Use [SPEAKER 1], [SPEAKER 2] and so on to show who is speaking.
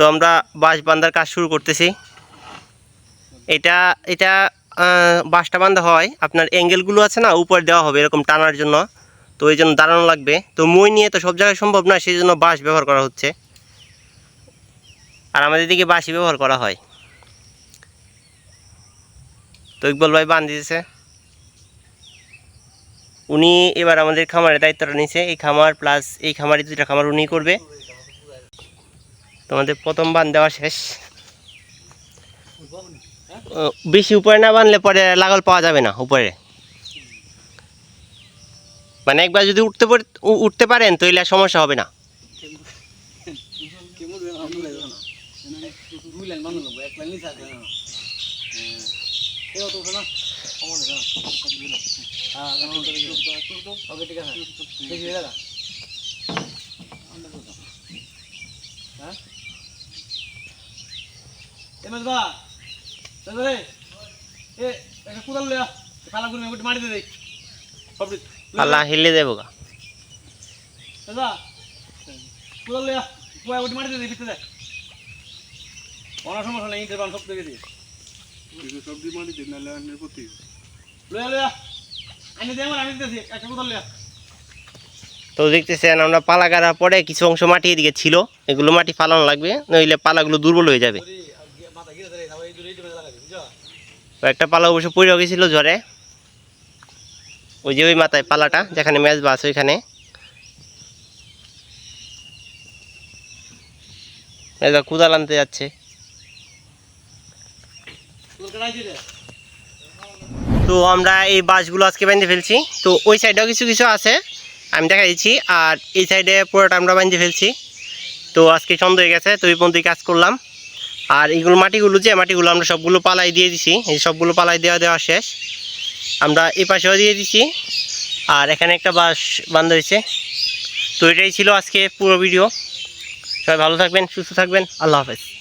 [SPEAKER 1] তো আমরা বাঁশ বান্ধার কাজ শুরু করতেছি। এটা এটা বাঁশটা বান্ধা হয়। আপনার অ্যাঙ্গেলগুলো আছে না, উপরে দেওয়া হবে এরকম টানার জন্য। তো এই জন্য দাঁড়ানো লাগবে। তো মই নিয়ে তো সব জায়গায় সম্ভব না সেই জন্য বাঁশ ব্যবহার করা হচ্ছে। আর আমাদের দিকে বাঁশই ব্যবহার করা হয়। তো ইকবল ভাই বান দিয়েছে। উনি এবার আমাদের খামারের দায়িত্বটা নিয়েছে। এই খামার প্লাস এই খামারে দুইটা খামার উনি করবে। তোমাদের প্রথম বান দেওয়া শেষ। বেশি উপরে না বানলে পরে লাগাল পাওয়া যাবে না উপরে। মানে একবার যদি উঠতে উঠতে পারেন তাহলে আর সমস্যা হবে না।
[SPEAKER 2] দুই লাইন বানানো লাগবে এক লাইন নিচে আছে না এই অত উঠে না কমন আছে না হ্যাঁ দেখি দাদা হ্যাঁ এ একটা কুদাল লয়া কালা গুলো একটু মারি দে। দেই সব
[SPEAKER 1] আল্লাহ হিলে দেবো গা।
[SPEAKER 2] দাদা কুদাল লয়া কুয়া একটু মারি দে দেই ভিতরে দেয় সমস্যা নেই সব থেকে দিয়ে
[SPEAKER 3] সবজি মাটি দিন নাহলে আনের প্রতি
[SPEAKER 2] লয়া লয়া দে আমি দিতেছি একটা কুদাল লয়া
[SPEAKER 1] তো দেখতেছেন আমরা পালা গাড়ার পরে কিছু অংশ মাটি এদিকে ছিল এগুলো মাটি ফালানো লাগবে নইলে পালাগুলো দুর্বল হয়ে যাবে। একটা পালা অবশ্য পড়ে গেছিল ঝড়ে ওই যে ওই মাথায় পালাটা, যেখানে ম্যাচ বাস ওইখানে। কুদাল আনতে যাচ্ছে। তো আমরা এই বাসগুলো আজকে বাঁধে ফেলছি। তো ওই সাইডেও কিছু কিছু আছে, আমি দেখা দিচ্ছি। আর এই সাইডে পুরোটা আমরা বাঁধে ফেলছি। তো আজকে সন্ধ্যা হয়ে গেছে, তো এই পর্যন্তই কাজ করলাম। আর এইগুলো মাটিগুলো যে মাটিগুলো আমরা সবগুলো পালাই দিয়ে দিছি, এই সবগুলো পালাই দেওয়া দেওয়া শেষ। আমরা এই পাশেও দিয়ে দিছি। আর এখানে একটা বাস বান্ধ হয়েছে। তো এটাই ছিল আজকে পুরো ভিডিও। সবাই ভালো থাকবেন, সুস্থ থাকবেন। আল্লাহ হাফেজ।